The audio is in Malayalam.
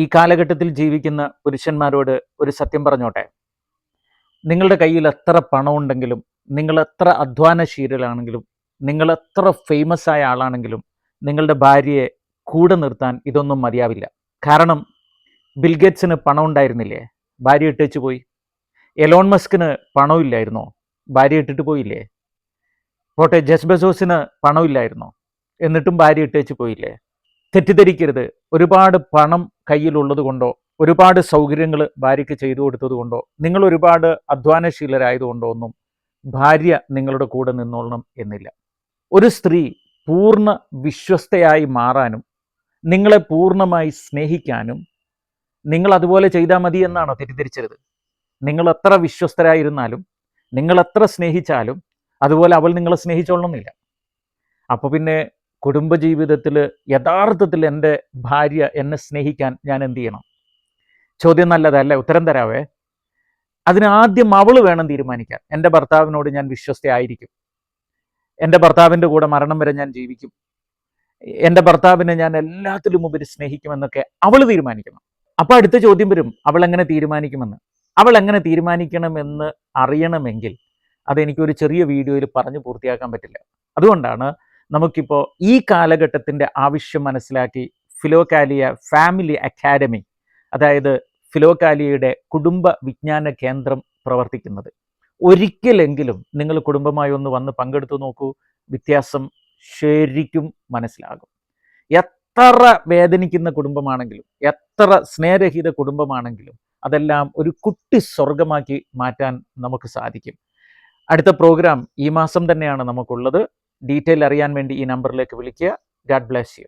ഈ കാലഘട്ടത്തിൽ ജീവിക്കുന്ന പുരുഷന്മാരോട് ഒരു സത്യം പറഞ്ഞോട്ടെ? നിങ്ങളുടെ കയ്യിൽ എത്ര പണമുണ്ടെങ്കിലും നിങ്ങൾ എത്ര അധ്വാനശീലരാണെങ്കിലും നിങ്ങൾ എത്ര ഫേമസ് ആയ ആളാണെങ്കിലും നിങ്ങളുടെ ഭാര്യയെ കൂടെ നിർത്താൻ ഇതൊന്നും മതിയാവില്ല. കാരണം ബിൽഗേറ്റ്സിന് പണം ഉണ്ടായിരുന്നില്ലേ ഭാര്യ ഇട്ടേച്ചു പോയി. എലോൺ മസ്കിന് പണമില്ലായിരുന്നോ? ഭാര്യ ഇട്ടിട്ട് പോയില്ലേ? പോട്ടെ ജസ് ബെസോസിന് പണമില്ലായിരുന്നോ? എന്നിട്ടും ഭാര്യ ഇട്ടേച്ച് പോയില്ലേ? തെറ്റിദ്ധരിക്കരുത്. ഒരുപാട് പണം കയ്യിലുള്ളത് കൊണ്ടോ ഒരുപാട് സൗകര്യങ്ങൾ ഭാര്യയ്ക്ക് ചെയ്തു കൊടുത്തത് കൊണ്ടോ നിങ്ങൾ ഒരുപാട് അധ്വാനശീലരായതുകൊണ്ടോ ഒന്നും ഭാര്യ നിങ്ങളുടെ കൂടെ നിന്നോളണം എന്നില്ല. ഒരു സ്ത്രീ പൂർണ വിശ്വസ്തയായി മാറാനും നിങ്ങളെ പൂർണമായി സ്നേഹിക്കാനും നിങ്ങൾ അതുപോലെ ചെയ്താൽ മതി എന്നാണോ തെറ്റിദ്ധരിച്ചത്? നിങ്ങൾ എത്ര വിശ്വസ്തരായിരുന്നാലും നിങ്ങൾ എത്ര സ്നേഹിച്ചാലും അതുപോലെ അവൾ നിങ്ങളെ സ്നേഹിച്ചോളണമെന്നില്ല. അപ്പോൾ പിന്നെ കുടുംബജീവിതത്തിൽ യഥാർത്ഥത്തിൽ എന്റെ ഭാര്യ എന്നെ സ്നേഹിക്കാൻ ഞാൻ എന്ത് ചെയ്യണം? ചോദ്യം നല്ലതല്ലേ? ഉത്തരം തരാവേ. അതിനാദ്യം അവൾ വേണം തീരുമാനിക്കാൻ. എന്റെ ഭർത്താവിനോട് ഞാൻ വിശ്വസ്തയായിരിക്കും. എന്റെ ഭർത്താവിന്റെ കൂടെ മരണം വരെ ഞാൻ ജീവിക്കും. എന്റെ ഭർത്താവിനെ ഞാൻ എല്ലാത്തിലും ഉപരി സ്നേഹിക്കുമെന്നൊക്കെ അവൾ തീരുമാനിക്കണം. അപ്പോൾ അടുത്ത ചോദ്യം വരും. അവൾ എങ്ങനെ തീരുമാനിക്കുമെന്ന്. അവൾ എങ്ങനെ തീരുമാനിക്കണമെന്ന് അറിയണമെങ്കിൽ അതെനിക്കൊരു ചെറിയ വീഡിയോയിൽ പറഞ്ഞു പൂർത്തിയാക്കാൻ പറ്റില്ല. അതുകൊണ്ടാണ് നമുക്കിപ്പോൾ ഈ കാലഘട്ടത്തിന്റെ ആവശ്യം മനസ്സിലാക്കി ഫിലോകാലിയ ഫാമിലി അക്കാദമി അതായത് ഫിലോകാലിയയുടെ കുടുംബ വിജ്ഞാന കേന്ദ്രം പ്രവർത്തിക്കുന്നത്. ഒരിക്കലെങ്കിലും നിങ്ങൾ കുടുംബമായി ഒന്ന് വന്ന് പങ്കെടുത്തു നോക്കൂ വ്യത്യാസം ശരിക്കും മനസ്സിലാകും. എത്ര വേദനിക്കുന്ന കുടുംബമാണെങ്കിലും എത്ര സ്നേഹരഹിത കുടുംബമാണെങ്കിലും അതെല്ലാം ഒരു കുട്ടി സ്വർഗമാക്കി മാറ്റാൻ നമുക്ക് സാധിക്കും. അടുത്ത പ്രോഗ്രാം ഈ മാസം തന്നെയാണ് നമുക്കുള്ളത്. ഡീറ്റെയിൽ അറിയാൻ വേണ്ടി ഈ നമ്പറിലേക്ക് വിളിക്കുക. God bless you.